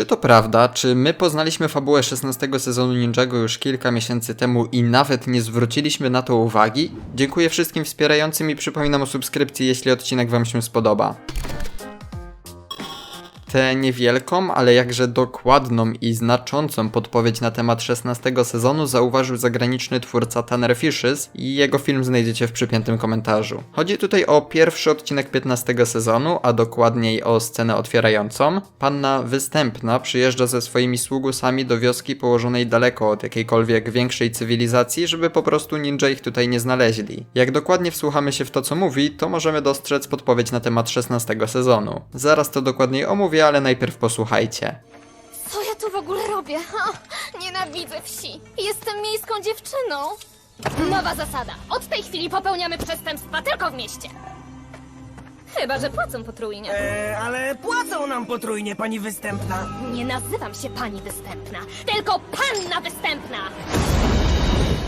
Czy to prawda? Czy my poznaliśmy fabułę 16 sezonu Ninjago już kilka miesięcy temu i nawet nie zwróciliśmy na to uwagi? Dziękuję wszystkim wspierającym i przypominam o subskrypcji, jeśli odcinek Wam się spodoba. Tę niewielką, ale jakże dokładną i znaczącą podpowiedź na temat 16 sezonu zauważył zagraniczny twórca Tanner Fishes i jego film znajdziecie w przypiętym komentarzu. Chodzi tutaj o pierwszy odcinek 15 sezonu, a dokładniej o scenę otwierającą. Panna Występna przyjeżdża ze swoimi sługusami do wioski położonej daleko od jakiejkolwiek większej cywilizacji, żeby po prostu ninja ich tutaj nie znaleźli. Jak dokładnie wsłuchamy się w to, co mówi, to możemy dostrzec podpowiedź na temat 16 sezonu. Zaraz to dokładniej omówię, ale najpierw posłuchajcie. Co ja tu w ogóle robię? Ha, nienawidzę wsi. Jestem miejską dziewczyną. Nowa zasada. Od tej chwili popełniamy przestępstwa tylko w mieście. Chyba, że płacą potrójnie. E, ale płacą nam potrójnie, pani występna. Nie nazywam się pani występna, tylko panna występna.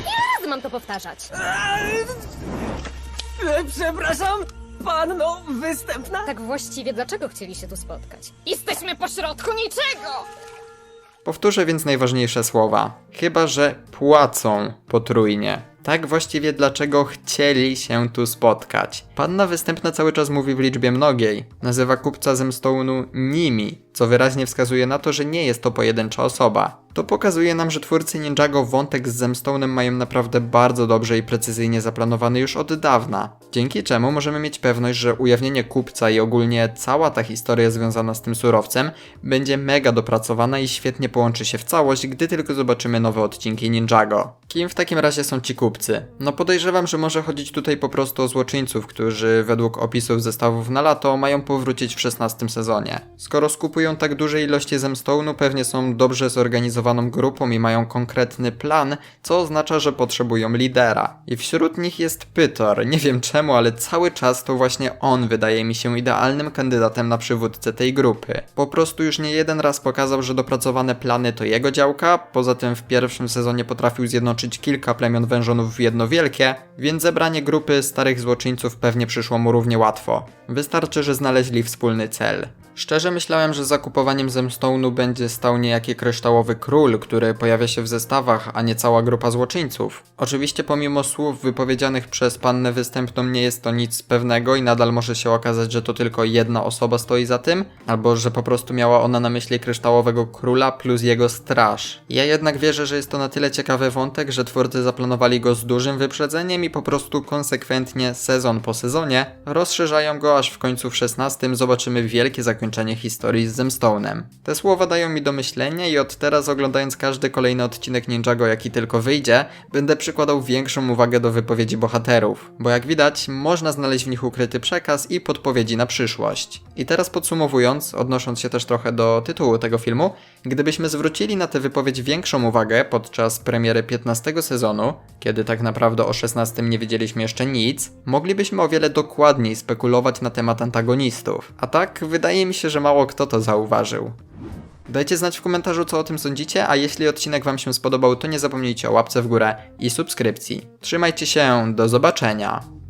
Ile razy mam to powtarzać? E, przepraszam, panno występna? Tak właściwie dlaczego chcieli się tu spotkać? Jesteśmy pośrodku niczego! Powtórzę więc najważniejsze słowa. Chyba, że płacą potrójnie. Tak właściwie dlaczego chcieli się tu spotkać. Panna występna cały czas mówi w liczbie mnogiej. Nazywa kupca Zemstone'u nimi, co wyraźnie wskazuje na to, że nie jest to pojedyncza osoba. To pokazuje nam, że twórcy Ninjago wątek z Zemstone'em mają naprawdę bardzo dobrze i precyzyjnie zaplanowany już od dawna. Dzięki czemu możemy mieć pewność, że ujawnienie kupca i ogólnie cała ta historia związana z tym surowcem będzie mega dopracowana i świetnie połączy się w całość, gdy tylko zobaczymy nowe odcinki Ninjago. Kim w takim razie są ci kupcy? No podejrzewam, że może chodzić tutaj po prostu o złoczyńców, którzy według opisów zestawów na lato mają powrócić w 16 sezonie. Skoro skupują tak duże ilości Zemstone'u, pewnie są dobrze zorganizowaną grupą i mają konkretny plan, co oznacza, że potrzebują lidera. I wśród nich jest Pytor. Nie wiem czemu, ale cały czas to właśnie on wydaje mi się idealnym kandydatem na przywódcę tej grupy. Po prostu już nie jeden raz pokazał, że dopracowane plany to jego działka, poza tym w pierwszym sezonie potrafił zjednoczyć kilka plemion wężonów w jedno wielkie, więc zebranie grupy starych złoczyńców pewnie przyszło mu równie łatwo. Wystarczy, że znaleźli wspólny cel. Szczerze myślałem, że zakupowaniem Zemstone'u będzie stał niejaki kryształowy król, który pojawia się w zestawach, a nie cała grupa złoczyńców. Oczywiście pomimo słów wypowiedzianych przez pannę występną nie jest to nic pewnego i nadal może się okazać, że to tylko jedna osoba stoi za tym, albo że po prostu miała ona na myśli kryształowego króla plus jego straż. Ja jednak wierzę, że jest to na tyle ciekawy wątek, że twórcy zaplanowali go z dużym wyprzedzeniem i po prostu konsekwentnie, sezon po sezonie, rozszerzają go aż w końcu w 16 zobaczymy wielkie zakończenie historii z Zemstone'em. Te słowa dają mi do myślenia i od teraz oglądając każdy kolejny odcinek Ninjago jaki tylko wyjdzie, będę przykładał większą uwagę do wypowiedzi bohaterów, bo jak widać można znaleźć w nich ukryty przekaz i podpowiedzi na przyszłość. I teraz podsumowując, odnosząc się też trochę do tytułu tego filmu, gdybyśmy zwrócili na tę wypowiedź większą uwagę podczas premiery 15 sezonu, kiedy tak naprawdę o 16 nie wiedzieliśmy jeszcze nic, moglibyśmy o wiele dokładniej spekulować na temat antagonistów. A tak, wydaje mi się, że mało kto to zauważył. Dajcie znać w komentarzu, co o tym sądzicie, a jeśli odcinek Wam się spodobał, to nie zapomnijcie o łapce w górę i subskrypcji. Trzymajcie się, do zobaczenia!